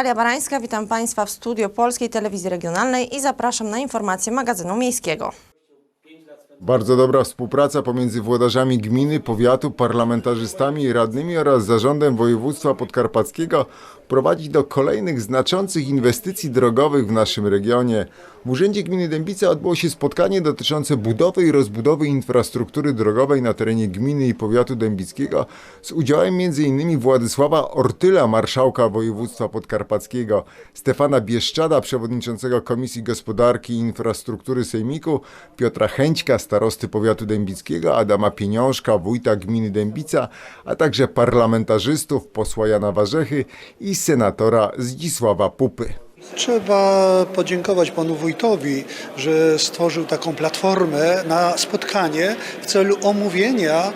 Natalia Barańska, witam Państwa w studio Polskiej Telewizji Regionalnej i zapraszam na informacje magazynu miejskiego. Bardzo dobra współpraca pomiędzy włodarzami gminy, powiatu, parlamentarzystami i radnymi oraz zarządem województwa podkarpackiego prowadzi do kolejnych znaczących inwestycji drogowych w naszym regionie. W Urzędzie Gminy Dębica odbyło się spotkanie dotyczące budowy i rozbudowy infrastruktury drogowej na terenie gminy i powiatu dębickiego z udziałem m.in. Władysława Ortyla, marszałka województwa podkarpackiego, Stefana Bieszczada, przewodniczącego Komisji Gospodarki i Infrastruktury Sejmiku, Piotra Chęćka, starosty powiatu dębickiego, Adama Pieniążka, wójta gminy Dębica, a także parlamentarzystów, posła Jana Warzechy i senatora Zdzisława Pupy. Trzeba podziękować panu wójtowi, że stworzył taką platformę na spotkanie w celu omówienia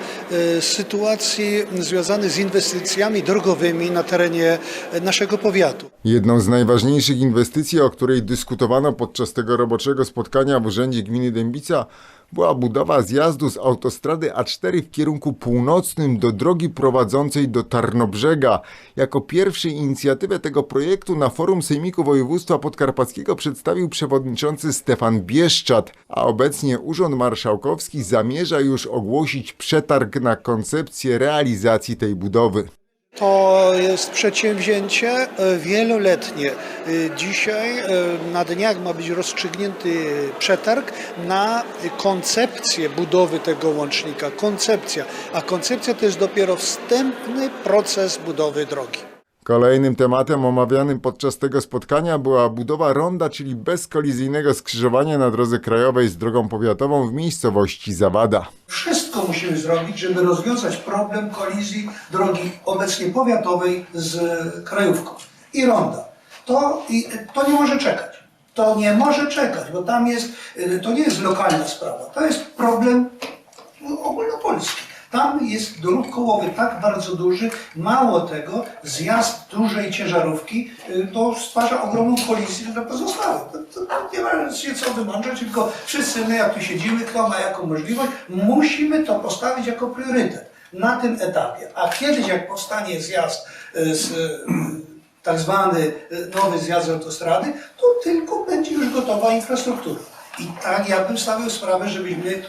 e, sytuacji związanych z inwestycjami drogowymi na terenie e, naszego powiatu. Jedną z najważniejszych inwestycji, o której dyskutowano podczas tego roboczego spotkania w Urzędzie Gminy Dębica, była budowa zjazdu z autostrady A4 w kierunku północnym do drogi prowadzącej do Tarnobrzega. Jako pierwszy inicjatywę tego projektu na forum Sejmiku Województwa Podkarpackiego przedstawił przewodniczący Stefan Bieszczad, a obecnie Urząd Marszałkowski zamierza już ogłosić przetarg na koncepcję realizacji tej budowy. To jest przedsięwzięcie e, wieloletnie. E, Dzisiaj e, na dniach ma być rozstrzygnięty przetarg na koncepcję budowy tego łącznika. Koncepcja. A koncepcja to jest dopiero wstępny proces budowy drogi. Kolejnym tematem omawianym podczas tego spotkania była budowa ronda, czyli bezkolizyjnego skrzyżowania na drodze krajowej z drogą powiatową w miejscowości Zawada. Wszystko musimy zrobić, żeby rozwiązać problem kolizji drogi obecnie powiatowej z krajówką i ronda. To, i, to nie może czekać. To nie może czekać, bo tam jest, y, to nie jest lokalna sprawa, to jest problem ogólnopolski. Tam jest dróg kołowy tak bardzo duży, mało tego, zjazd dużej ciężarówki y, to stwarza ogromną kolizję dla pozostałych. To, to, to nie ma się co wymądrzeć, tylko wszyscy my, jak tu siedzimy, kto ma jaką możliwość, musimy to postawić jako priorytet na tym etapie. A kiedyś, jak powstanie zjazd y, z y, tak zwany nowy zjazd autostrady, to tylko będzie już gotowa infrastruktura. I tak ja bym stawiał sprawę, żebyśmy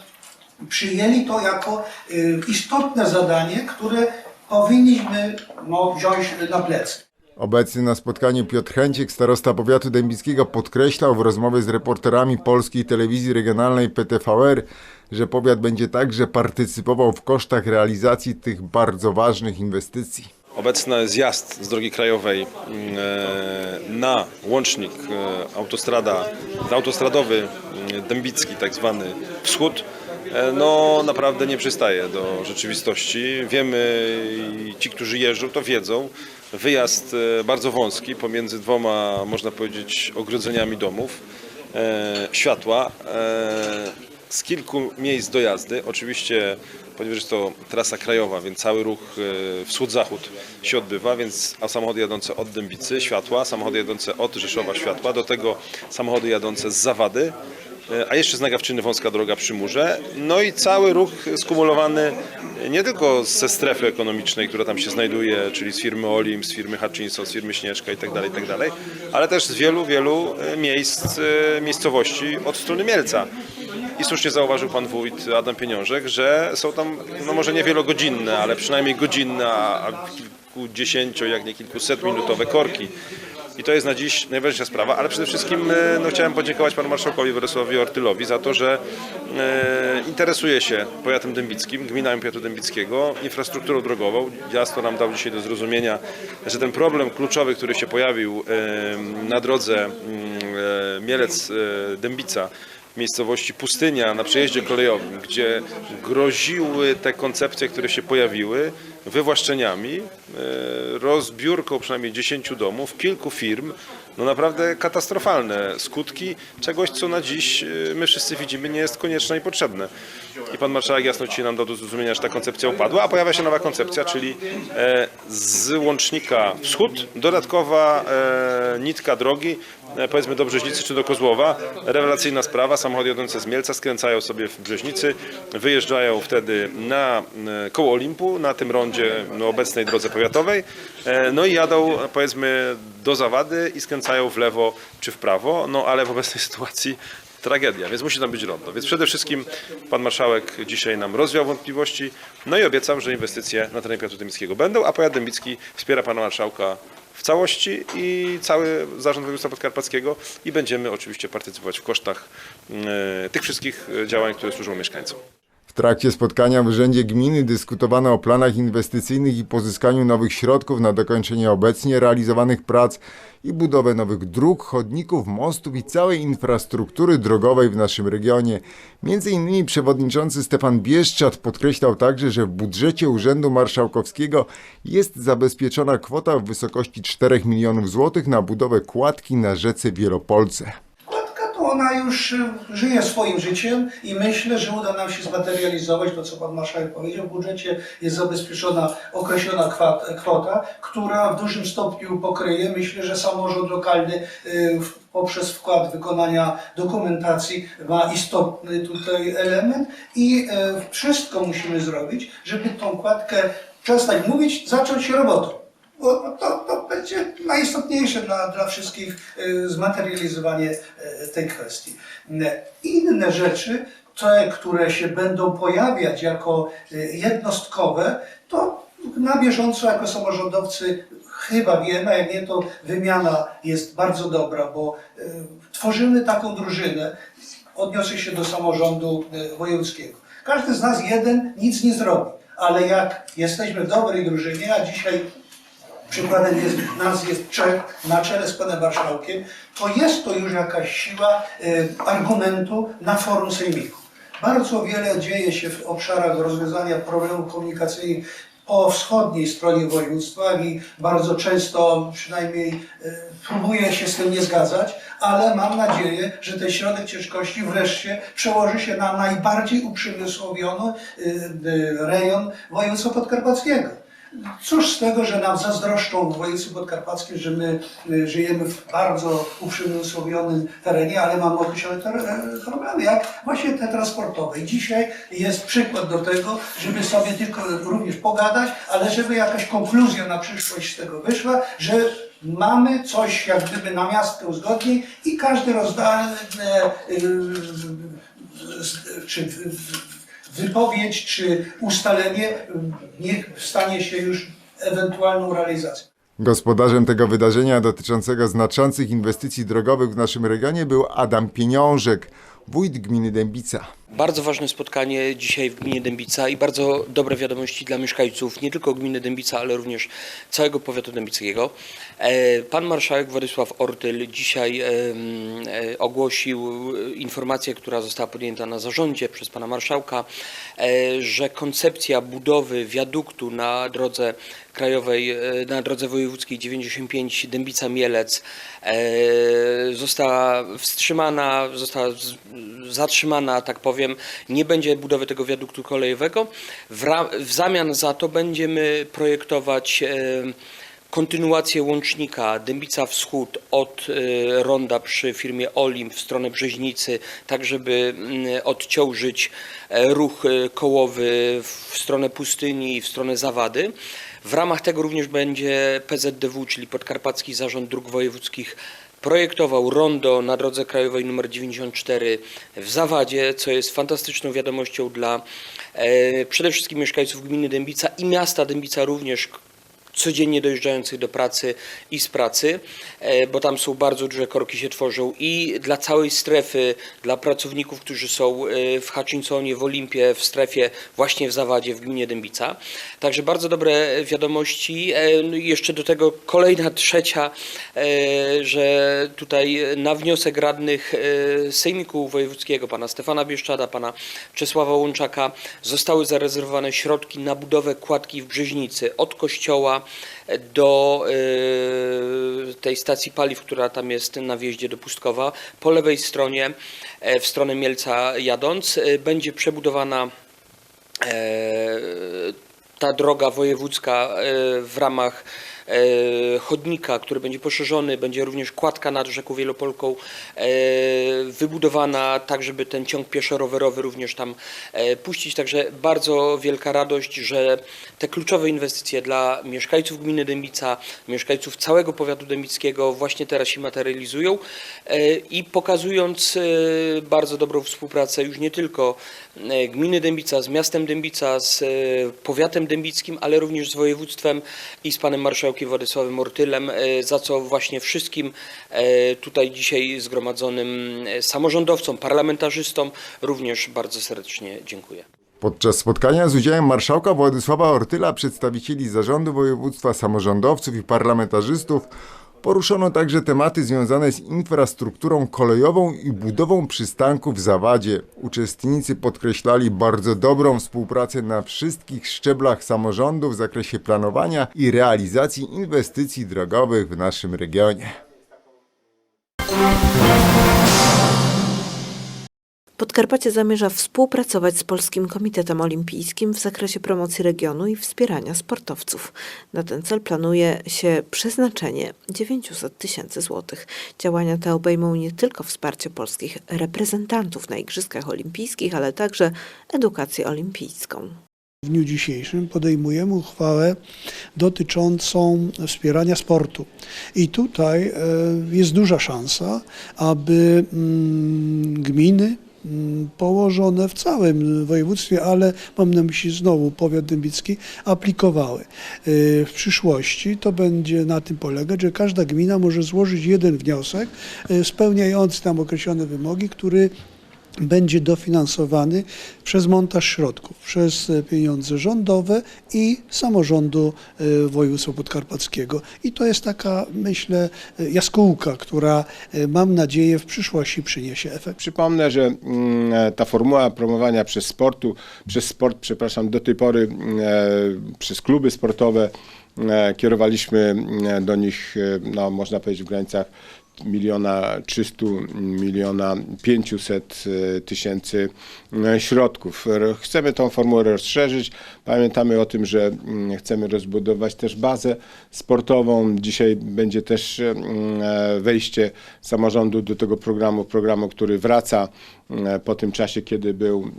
przyjęli to jako y, istotne zadanie, które powinniśmy no, wziąć na plecy. Obecny na spotkaniu Piotr Chęcik, starosta powiatu dębickiego, podkreślał w rozmowie z reporterami polskiej telewizji regionalnej PTVR, że powiat będzie także partycypował w kosztach realizacji tych bardzo ważnych inwestycji. Obecny zjazd z drogi krajowej mm, e, na łącznik e, autostrada, autostradowy mm, dębicki, tak zwany wschód, no naprawdę nie przystaje do rzeczywistości. Wiemy ci, którzy jeżdżą, to wiedzą. Wyjazd e, bardzo wąski pomiędzy dwoma, można powiedzieć, ogrodzeniami domów, e, światła, e, z kilku miejsc do jazdy. Oczywiście, ponieważ jest to trasa krajowa, więc cały ruch e, wschód-zachód się odbywa, więc a samochody jadące od Dębicy światła, samochody jadące od Rzeszowa światła, do tego samochody jadące z Zawady, e, a jeszcze z Nagawczyny wąska droga przy murze. No i cały ruch skumulowany nie tylko ze strefy ekonomicznej, która tam się znajduje, czyli z firmy Olim, z firmy Hutchinson, z firmy Śnieżka itd., itd., ale też z wielu, wielu e, miejsc, e, miejscowości od strony Mielca. I słusznie zauważył pan wójt Adam Pieniążek, że są tam, no może nie wielogodzinne, ale przynajmniej godzinne, a kilkudziesięcio, jak nie kilkusetminutowe korki. I to jest na dziś najważniejsza sprawa, ale przede wszystkim e, no, chciałem podziękować panu marszałkowi Władysławowi Ortylowi za to, że e, interesuje się powiatem dębickim, gminami powiatu dębickiego, infrastrukturą drogową. Jasno nam dał dzisiaj do zrozumienia, że ten problem kluczowy, który się pojawił e, na drodze mm, Mielec-Dębica, miejscowości Pustynia na przejeździe kolejowym, gdzie groziły te koncepcje, które się pojawiły, wywłaszczeniami, e, rozbiórką przynajmniej 10 domów, kilku firm, no naprawdę katastrofalne skutki czegoś, co na dziś y, my wszyscy widzimy nie jest konieczne i potrzebne. I pan marszałek jasno dzisiaj nam dał do zrozumienia, że ta koncepcja upadła, a pojawia się nowa koncepcja, czyli e, z łącznika wschód dodatkowa e, nitka drogi, e, powiedzmy do Brzeźnicy czy do Kozłowa. Rewelacyjna sprawa, samochody jadące z Mielca skręcają sobie w Brzeźnicy, wyjeżdżają wtedy na koło Olimpu, na tym rondzie no, obecnej drodze powiatowej, no i jadą powiedzmy do Zawady i skręcają w lewo czy w prawo, no ale w obecnej sytuacji tragedia, więc musi tam być rondo. Więc przede wszystkim pan marszałek dzisiaj nam rozwiał wątpliwości, no i obiecam, że inwestycje na terenie powiatu dębickiego będą, a powiat dębicki wspiera pana marszałka w całości i cały zarząd województwa podkarpackiego i będziemy oczywiście partycypować w kosztach e, tych wszystkich e, działań, które służą mieszkańcom. W trakcie spotkania w Urzędzie Gminy dyskutowano o planach inwestycyjnych i pozyskaniu nowych środków na dokończenie obecnie realizowanych prac i budowę nowych dróg, chodników, mostów i całej infrastruktury drogowej w naszym regionie. Między innymi przewodniczący Stefan Bieszczat podkreślał także, że w budżecie Urzędu Marszałkowskiego jest zabezpieczona kwota w wysokości 4 milionów złotych na budowę kładki na rzece Wielopolce. Ona już y, żyje swoim życiem i myślę, że uda nam się zmaterializować to, co Pan Marszałek powiedział. W budżecie jest zabezpieczona określona kwota, która w dużym stopniu pokryje, myślę, że samorząd lokalny y, poprzez wkład wykonania dokumentacji ma istotny tutaj element i y, wszystko musimy zrobić, żeby tą kładkę przestać mówić, zacząć robotą. Bo to, to będzie najistotniejsze dla, dla wszystkich y, zmaterializowanie y, tej kwestii. Y, Inne rzeczy, te, które się będą pojawiać jako jednostkowe, to na bieżąco jako samorządowcy chyba wiemy, a jak nie, to wymiana jest bardzo dobra, bo tworzymy taką drużynę, odniosę się do samorządu wojewódzkiego. Każdy z nas jeden nic nie zrobi, ale jak jesteśmy w dobrej drużynie, a dzisiaj przykładem jest, nas jest trzech na czele z panem marszałkiem, to jest to już jakaś siła y, argumentu na forum sejmiku. Bardzo wiele dzieje się w obszarach rozwiązania problemów komunikacyjnych po wschodniej stronie województwa i bardzo często przynajmniej y, próbuję się z tym nie zgadzać, ale mam nadzieję, że ten środek ciężkości wreszcie przełoży się na najbardziej uprzemysłowiony y, rejon województwa podkarpackiego. Cóż z tego, że nam zazdroszczą w województwie podkarpackim, że my y, żyjemy w bardzo uprzemysłowionym terenie, ale mamy określone ter- e, problemy, jak właśnie te transportowe. I dzisiaj jest przykład do tego, żeby sobie tylko również pogadać, ale żeby jakaś konkluzja na przyszłość z tego wyszła, że mamy coś jak gdyby na miastkę uzgodnień i każdy rozda, e, e, z- czy wypowiedź czy ustalenie niech stanie się już ewentualną realizacją. Gospodarzem tego wydarzenia dotyczącego znaczących inwestycji drogowych w naszym regionie był Adam Pieniążek, wójt gminy Dębica. Bardzo ważne spotkanie dzisiaj w gminie Dębica i bardzo dobre wiadomości dla mieszkańców nie tylko gminy Dębica, ale również całego powiatu dębickiego. E, Pan marszałek Władysław Ortyl dzisiaj e, ogłosił e, informację, która została podjęta na zarządzie przez pana marszałka, że koncepcja budowy wiaduktu na drodze krajowej, na drodze wojewódzkiej 95 Dębica-Mielec została wstrzymana, została zatrzymana, tak powiem. Nie będzie budowy tego wiaduktu kolejowego. W, w zamian za to będziemy projektować e, kontynuację łącznika Dębica Wschód od e, ronda przy firmie Olim w stronę Brzeźnicy, tak żeby mm, odciążyć e, ruch kołowy w stronę pustyni i w stronę Zawady. W ramach tego również będzie PZDW, czyli Podkarpacki Zarząd Dróg Wojewódzkich projektował rondo na drodze krajowej nr 94 w Zawadzie, co jest fantastyczną wiadomością dla e, przede wszystkim mieszkańców gminy Dębica i miasta Dębica również, codziennie dojeżdżających do pracy i z pracy, e, bo tam są bardzo duże korki się tworzą i dla całej strefy, dla pracowników, którzy są e, w Haczynconie, w Olimpie, w strefie właśnie w Zawadzie, w gminie Dębica. Także bardzo dobre wiadomości. E, no Jeszcze do tego kolejna trzecia, że tutaj na wniosek radnych Sejmiku Wojewódzkiego, pana Stefana Bieszczada, pana Czesława Łączaka, zostały zarezerwowane środki na budowę kładki w Brzeźnicy od kościoła do e, tej stacji paliw, która tam jest na wjeździe do Pustkowa. Po lewej stronie, e, w stronę Mielca jadąc, e, będzie przebudowana e, ta droga wojewódzka w ramach chodnika, który będzie poszerzony, będzie również kładka nad rzeką Wielopolką e, wybudowana tak, żeby ten ciąg pieszo-rowerowy również tam e, puścić. Także bardzo wielka radość, że te kluczowe inwestycje dla mieszkańców gminy Dębica, mieszkańców całego powiatu dębickiego właśnie teraz się materializują e, i pokazując e, bardzo dobrą współpracę już nie tylko e, gminy Dębica z miastem Dębica, z e, powiatem dębickim, ale również z województwem i z panem marszałkiem Władysławem Ortylem, e, za co właśnie wszystkim e, tutaj dzisiaj zgromadzonym e, samorządowcom, parlamentarzystom również bardzo serdecznie dziękuję. Podczas spotkania z udziałem marszałka Władysława Ortyla, przedstawicieli zarządu województwa, samorządowców i parlamentarzystów poruszono także tematy związane z infrastrukturą kolejową i budową przystanku w Zawadzie. Uczestnicy podkreślali bardzo dobrą współpracę na wszystkich szczeblach samorządu w zakresie planowania i realizacji inwestycji drogowych w naszym regionie. Podkarpacie zamierza współpracować z Polskim Komitetem Olimpijskim w zakresie promocji regionu i wspierania sportowców. Na ten cel planuje się przeznaczenie 900 tysięcy złotych. Działania te obejmą nie tylko wsparcie polskich reprezentantów na Igrzyskach Olimpijskich, ale także edukację olimpijską. W dniu dzisiejszym podejmujemy uchwałę dotyczącą wspierania sportu. I tutaj e, jest duża szansa, aby mm, gminy położone w całym województwie, ale mam na myśli znowu powiat dębicki, aplikowały. E, W przyszłości to będzie na tym polegać, że każda gmina może złożyć jeden wniosek e, spełniający tam określone wymogi, który będzie dofinansowany przez montaż środków, przez e, pieniądze rządowe i samorządu e, województwa podkarpackiego. I to jest taka, myślę, e, jaskółka, która mam nadzieję w przyszłości przyniesie efekt. Przypomnę, że mm, ta formuła promowania przez sportu, przez sport, przepraszam, do tej pory mm, przez kluby sportowe kierowaliśmy mm, do nich, no, można powiedzieć, w granicach miliona 300, miliona 500 e, tysięcy e, środków. Chcemy tą formułę rozszerzyć. Pamiętamy o tym, że mm, chcemy rozbudować też bazę sportową. Dzisiaj będzie też e, wejście samorządu do tego programu, programu, który wraca po tym czasie, kiedy był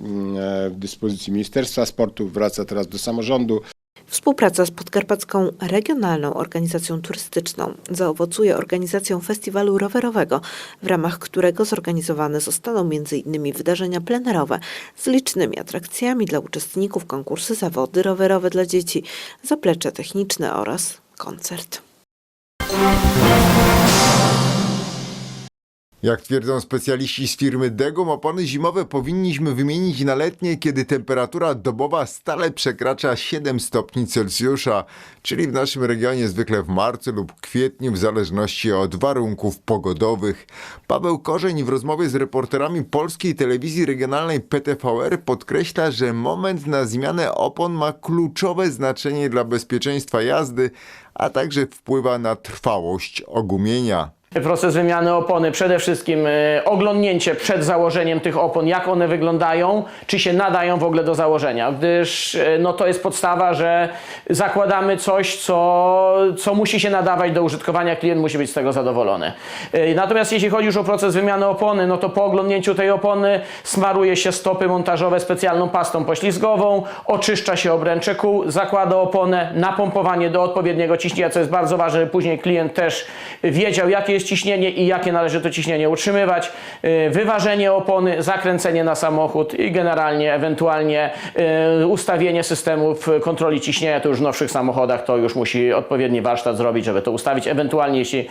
w dyspozycji Ministerstwa Sportu, wraca teraz do samorządu. Współpraca z Podkarpacką Regionalną Organizacją Turystyczną zaowocuje organizacją festiwalu rowerowego, w ramach którego zorganizowane zostaną m.in. wydarzenia plenerowe z licznymi atrakcjami dla uczestników, konkursy, zawody rowerowe dla dzieci, zaplecze techniczne oraz koncert. Jak twierdzą specjaliści z firmy Degum, opony zimowe powinniśmy wymienić na letnie, kiedy temperatura dobowa stale przekracza 7 stopni Celsjusza, czyli w naszym regionie zwykle w marcu lub kwietniu, w zależności od warunków pogodowych. Paweł Korzeń w rozmowie z reporterami polskiej telewizji regionalnej PTVR podkreśla, że moment na zmianę opon ma kluczowe znaczenie dla bezpieczeństwa jazdy, a także wpływa na trwałość ogumienia. Proces wymiany opony, przede wszystkim e, oglądnięcie przed założeniem tych opon, jak one wyglądają, czy się nadają w ogóle do założenia, gdyż e, no, to jest podstawa, że zakładamy coś, co, co musi się nadawać do użytkowania, klient musi być z tego zadowolony. E, Natomiast jeśli chodzi już o proces wymiany opony, no to po oglądnięciu tej opony smaruje się stopy montażowe specjalną pastą poślizgową, oczyszcza się obręcze kół, zakłada oponę, napompowanie do odpowiedniego ciśnienia, co jest bardzo ważne, żeby później klient też wiedział, jakie jest ciśnienie i jakie należy to ciśnienie utrzymywać, y, wyważenie opony, zakręcenie na samochód i generalnie ewentualnie y, ustawienie systemów kontroli ciśnienia, to już w nowszych samochodach to już musi odpowiedni warsztat zrobić, żeby to ustawić. Ewentualnie jeśli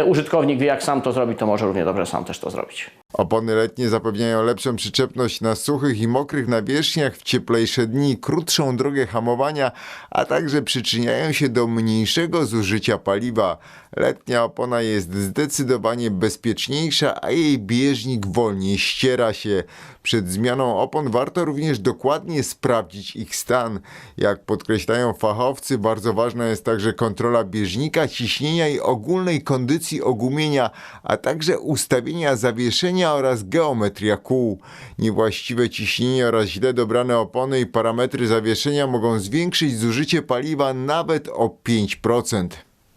y, użytkownik wie jak sam to zrobić, to może równie dobrze sam też to zrobić. Opony letnie zapewniają lepszą przyczepność na suchych i mokrych nawierzchniach, w cieplejsze dni, krótszą drogę hamowania, a także przyczyniają się do mniejszego zużycia paliwa. Letnia opona jest zdecydowanie bezpieczniejsza, a jej bieżnik wolniej ściera się. Przed zmianą opon warto również dokładnie sprawdzić ich stan. Jak podkreślają fachowcy, bardzo ważna jest także kontrola bieżnika, ciśnienia i ogólnej kondycji ogumienia, a także ustawienia zawieszenia oraz geometria kół. Niewłaściwe ciśnienie oraz źle dobrane opony i parametry zawieszenia mogą zwiększyć zużycie paliwa nawet o 5%.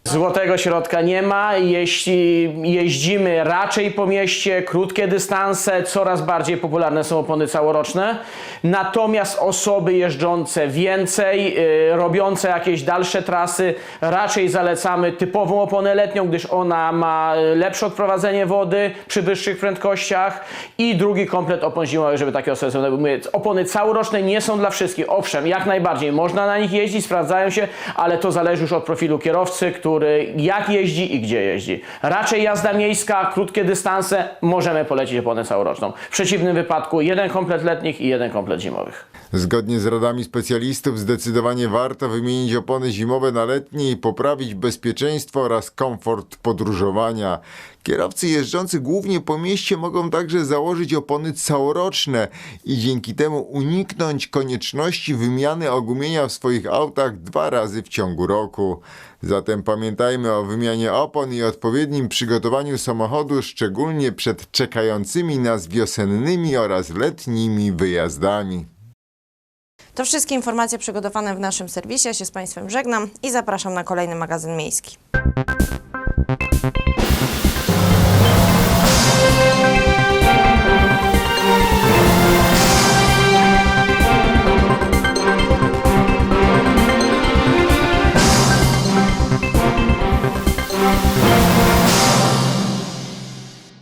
Złotego środka nie ma. Jeśli jeździmy raczej po mieście, krótkie dystanse, coraz bardziej popularne są opony całoroczne. Natomiast osoby jeżdżące więcej, yy, robiące jakieś dalsze trasy, raczej zalecamy typową oponę letnią, gdyż ona ma lepsze odprowadzenie wody przy wyższych prędkościach i drugi komplet opon zimowych, żeby takie osoby mówię, Opony całoroczne nie są dla wszystkich. Owszem, jak najbardziej można na nich jeździć, sprawdzają się, ale to zależy już od profilu kierowcy, który jak jeździ i gdzie jeździ. Raczej jazda miejska, krótkie dystanse, możemy polecić oponę całoroczną. W przeciwnym wypadku jeden komplet letnich i jeden komplet zimowych. Zgodnie z radami specjalistów zdecydowanie warto wymienić opony zimowe na letnie i poprawić bezpieczeństwo oraz komfort podróżowania. Kierowcy jeżdżący głównie po mieście mogą także założyć opony całoroczne i dzięki temu uniknąć konieczności wymiany ogumienia w swoich autach dwa razy w ciągu roku. Zatem pamiętajmy o wymianie opon i odpowiednim przygotowaniu samochodu, szczególnie przed czekającymi nas wiosennymi oraz letnimi wyjazdami. To wszystkie informacje przygotowane w naszym serwisie. Ja się z Państwem żegnam i zapraszam na kolejny magazyn miejski.